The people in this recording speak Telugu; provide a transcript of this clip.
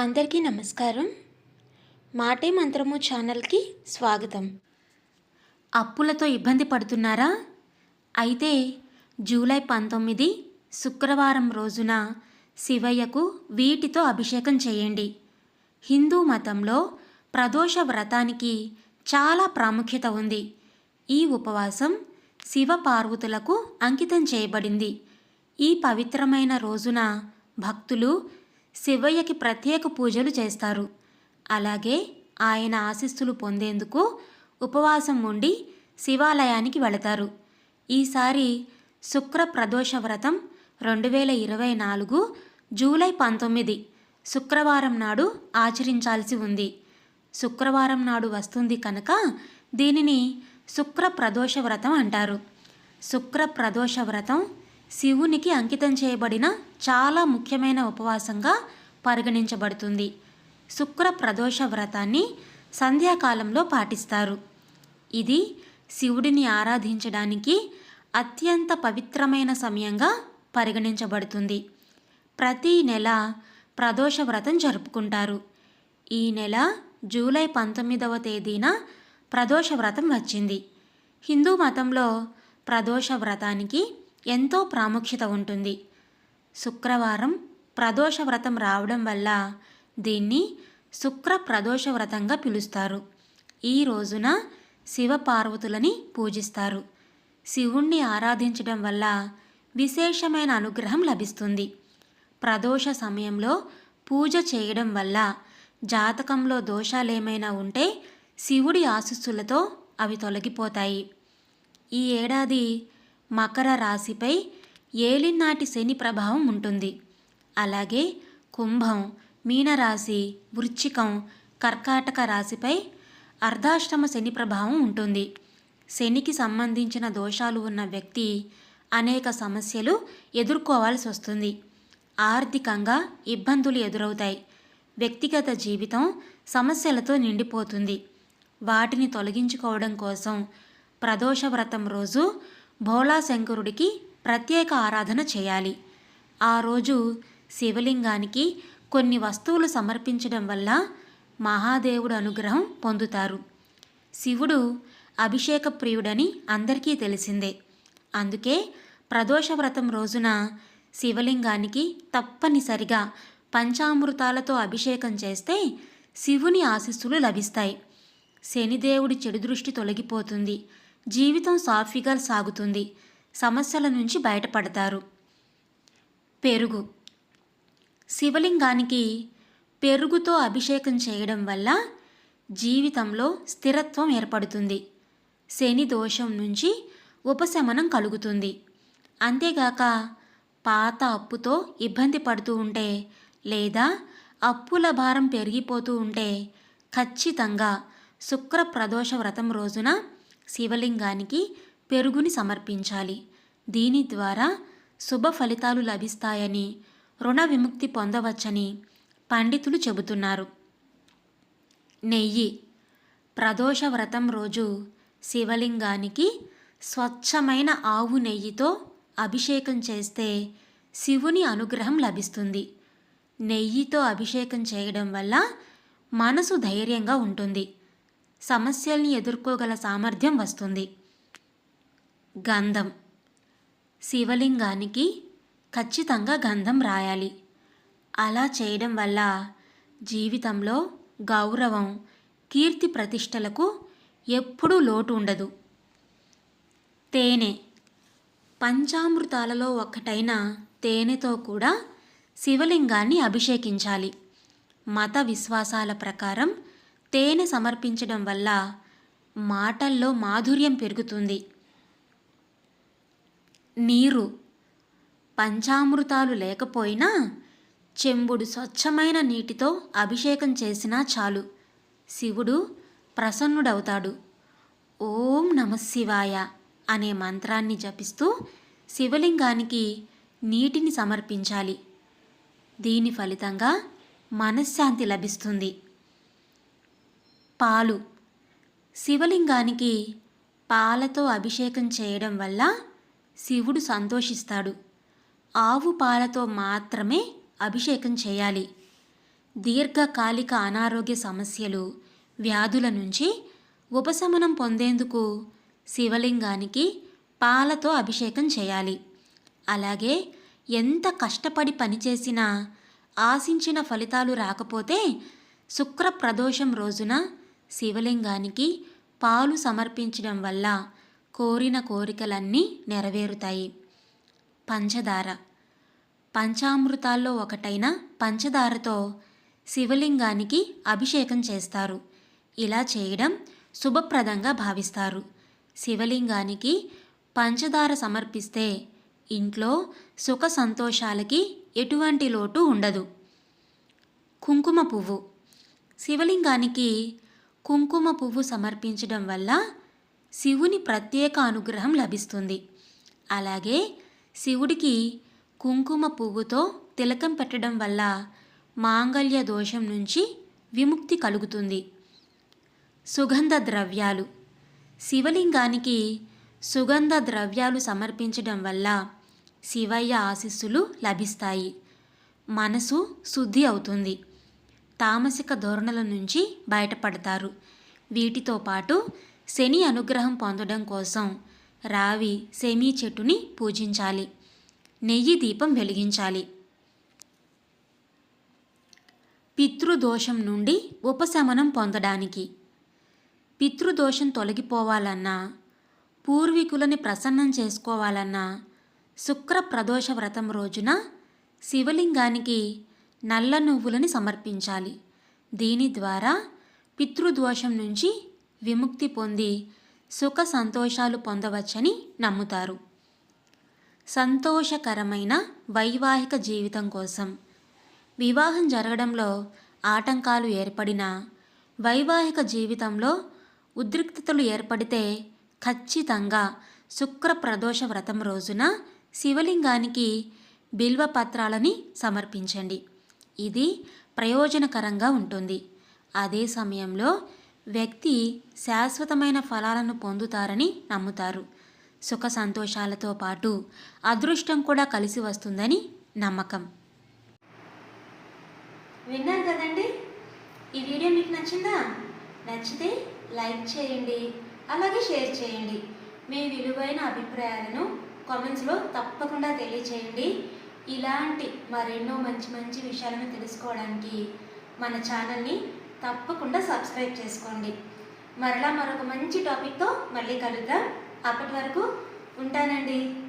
అందరికీ నమస్కారం. మాటే మంత్రము ఛానల్కి స్వాగతం. అప్పులతో ఇబ్బంది పడుతున్నారా? అయితే జూలై పంతొమ్మిది శుక్రవారం రోజున శివయ్యకు వీటితో అభిషేకం చేయండి. హిందూ మతంలో ప్రదోష వ్రతానికి చాలా ప్రాముఖ్యత ఉంది. ఈ ఉపవాసం శివ పార్వతులకు అంకితం చేయబడింది. ఈ పవిత్రమైన రోజున భక్తులు శివయ్యకి ప్రత్యేక పూజలు చేస్తారు. అలాగే ఆయన ఆశీస్సులు పొందేందుకు ఉపవాసం ఉండి శివాలయానికి వెళతారు. ఈసారి శుక్ర ప్రదోష వ్రతం రెండు వేల ఇరవై నాలుగు జూలై పంతొమ్మిది శుక్రవారం నాడు ఆచరించాల్సి ఉంది. శుక్రవారం నాడు వస్తుంది కనుక దీనిని శుక్ర ప్రదోష వ్రతం అంటారు. శుక్ర ప్రదోష వ్రతం శివునికి అంకితం చేయబడిన చాలా ముఖ్యమైన ఉపవాసంగా పరిగణించబడుతుంది. శుక్ర ప్రదోష వ్రతాన్ని సంధ్యాకాలంలో పాటిస్తారు. ఇది శివుడిని ఆరాధించడానికి అత్యంత పవిత్రమైన సమయంగా పరిగణించబడుతుంది. ప్రతి నెల ప్రదోష వ్రతం జరుపుకుంటారు. ఈ నెల జూలై పంతొమ్మిదవ తేదీన ప్రదోష వ్రతం వచ్చింది. హిందూ మతంలో ప్రదోష వ్రతానికి ఎంతో ప్రాముఖ్యత ఉంటుంది. శుక్రవారం ప్రదోష వ్రతం రావడం వల్ల దీన్ని శుక్ర ప్రదోష వ్రతంగా పిలుస్తారు. ఈ రోజున శివపార్వతులని పూజిస్తారు. శివుణ్ణి ఆరాధించడం వల్ల విశేషమైన అనుగ్రహం లభిస్తుంది. ప్రదోష సమయంలో పూజ చేయడం వల్ల జాతకంలో దోషాలేమైనా ఉంటే శివుడి ఆశస్సులతో అవి తొలగిపోతాయి. ఈ ఏడాది మకర రాశిపై ఏలినాటి శని ప్రభావం ఉంటుంది. అలాగే కుంభం మీనరాశి వృచ్చికం కర్కాటక రాశిపై అర్ధాష్టమ శని ప్రభావం ఉంటుంది. శనికి సంబంధించిన దోషాలు ఉన్న వ్యక్తి అనేక సమస్యలు ఎదుర్కోవాల్సి వస్తుంది. ఆర్థికంగా ఇబ్బందులు ఎదురవుతాయి. వ్యక్తిగత జీవితం సమస్యలతో నిండిపోతుంది. వాటిని తొలగించుకోవడం కోసం ప్రదోష వ్రతం రోజు భోళాశంకరుడికి ప్రత్యేక ఆరాధన చేయాలి. ఆ రోజు శివలింగానికి కొన్ని వస్తువులు సమర్పించడం వల్ల మహాదేవుడు అనుగ్రహం పొందుతారు. శివుడు అభిషేక ప్రియుడని అందరికీ తెలిసిందే. అందుకే ప్రదోష వ్రతం రోజున శివలింగానికి తప్పనిసరిగా పంచామృతాలతో అభిషేకం చేస్తే శివుని ఆశీస్సులు లభిస్తాయి. శనిదేవుడి చెడు దృష్టి తొలగిపోతుంది. జీవితం సాఫీగా సాగుతుంది. సమస్యల నుంచి బయటపడతారు. పెరుగు. శివలింగానికి పెరుగుతో అభిషేకం చేయడం వల్ల జీవితంలో స్థిరత్వం ఏర్పడుతుంది. శని దోషం నుంచి ఉపశమనం కలుగుతుంది. అంతేగాక పాత అప్పుతో ఇబ్బంది పడుతూ ఉంటే లేదా అప్పుల భారం పెరిగిపోతూ ఉంటే ఖచ్చితంగా శుక్ర ప్రదోష వ్రతం రోజున శివలింగానికి పెరుగుని సమర్పించాలి. దీని ద్వారా శుభ ఫలితాలు లభిస్తాయని రుణ విముక్తి పొందవచ్చని పండితులు చెబుతున్నారు. నెయ్యి. ప్రదోష వ్రతం రోజు శివలింగానికి స్వచ్ఛమైన ఆవు నెయ్యితో అభిషేకం చేస్తే శివుని అనుగ్రహం లభిస్తుంది. నెయ్యితో అభిషేకం చేయడం వల్ల మనసు ధైర్యంగా ఉంటుంది. సమస్యల్ని ఎదుర్కోగల సామర్థ్యం వస్తుంది. గంధం. శివలింగానికి ఖచ్చితంగా గంధం రాయాలి. అలా చేయడం వల్ల జీవితంలో గౌరవం కీర్తి ప్రతిష్టలకు ఎప్పుడూ లోటు ఉండదు. తేనె. పంచామృతాలలో ఒక్కటైన తేనెతో కూడా శివలింగాన్ని అభిషేకించాలి. మత విశ్వాసాల ప్రకారం తేనె సమర్పించడం వల్ల మాటల్లో మాధుర్యం పెరుగుతుంది. నీరు పంచామృతాలు లేకపోయినా చెంబుడు స్వచ్ఛమైన నీటితో అభిషేకం చేసినా చాలు. శివుడు ప్రసన్నుడవుతాడు. ఓం నమశివాయ అనే మంత్రాన్ని జపిస్తూ శివలింగానికి నీటిని సమర్పించాలి. దీని ఫలితంగా మనశ్శాంతి లభిస్తుంది. పాలు. శివలింగానికి పాలతో అభిషేకం చేయడం వల్ల శివుడు సంతోషిస్తాడు. ఆవు పాలతో మాత్రమే అభిషేకం చేయాలి. దీర్ఘకాలిక అనారోగ్య సమస్యలు వ్యాధుల నుంచి ఉపశమనం పొందేందుకు శివలింగానికి పాలతో అభిషేకం చేయాలి. అలాగే ఎంత కష్టపడి పనిచేసినా ఆశించిన ఫలితాలు రాకపోతే శుక్ర ప్రదోషం రోజున శివలింగానికి పాలు సమర్పించడం వల్ల కోరిన కోరికలన్నీ నెరవేరుతాయి. పంచదార. పంచామృతాల్లో ఒకటైన పంచదారతో శివలింగానికి అభిషేకం చేస్తారు. ఇలా చేయడం శుభప్రదంగా భావిస్తారు. శివలింగానికి పంచదార సమర్పిస్తే ఇంట్లో సుఖ సంతోషాలకి ఎటువంటి లోటు ఉండదు. కుంకుమ పువ్వు. శివలింగానికి కుంకుమ పువ్వు సమర్పించడం వల్ల శివుని ప్రత్యేక అనుగ్రహం లభిస్తుంది. అలాగే శివుడికి కుంకుమ పువ్వుతో తిలకం పెట్టడం వల్ల మాంగళ్య దోషం నుంచి విముక్తి కలుగుతుంది. సుగంధ ద్రవ్యాలు. శివలింగానికి సుగంధ ద్రవ్యాలు సమర్పించడం వల్ల శివయ్య ఆశీస్సులు లభిస్తాయి. మనసు శుద్ధి అవుతుంది. తామసిక ధోరణుల నుంచి బయటపడతారు. వీటితో పాటు శని అనుగ్రహం పొందడం కోసం రావి సెమీ చెట్టుని పూజించాలి. నెయ్యి దీపం వెలిగించాలి. పితృదోషం నుండి ఉపశమనం పొందడానికి. పితృదోషం తొలగిపోవాలన్నా పూర్వీకులని ప్రసన్నం చేసుకోవాలన్నా శుక్ర ప్రదోష వ్రతం రోజున శివలింగానికి నల్ల నువ్వులని సమర్పించాలి. దీని ద్వారా పితృదోషం నుంచి విముక్తి పొంది సుఖ సంతోషాలు పొందవచ్చని నమ్ముతారు. సంతోషకరమైన వైవాహిక జీవితం కోసం వివాహం జరగడంలో ఆటంకాలు ఏర్పడినా వైవాహిక జీవితంలో ఉద్రిక్తతలు ఏర్పడితే ఖచ్చితంగా శుక్ర ప్రదోష వ్రతం రోజున శివలింగానికి బిల్వ పత్రాలని సమర్పించండి. ఇది ప్రయోజనకరంగా ఉంటుంది. అదే సమయంలో వ్యక్తి శాశ్వతమైన ఫలాలను పొందుతారని నమ్ముతారు. సుఖ సంతోషాలతో పాటు అదృష్టం కూడా కలిసి వస్తుందని నమ్మకం. విన్నారు కదండి? ఈ వీడియో మీకు నచ్చిందా? నచ్చితే లైక్ చేయండి అలాగే షేర్ చేయండి. మీ విలువైన అభిప్రాయాలను కామెంట్స్లో తప్పకుండా తెలియచేయండి. ఇలాంటి మరెన్నో మంచి మంచి విషయాలను తెలుసుకోవడానికి మన ఛానల్ని తప్పకుండా సబ్స్క్రైబ్ చేసుకోండి. మరలా మరొక మంచి టాపిక్తో మళ్ళీ కలుద్దాం. అప్పటి వరకు ఉంటానండి.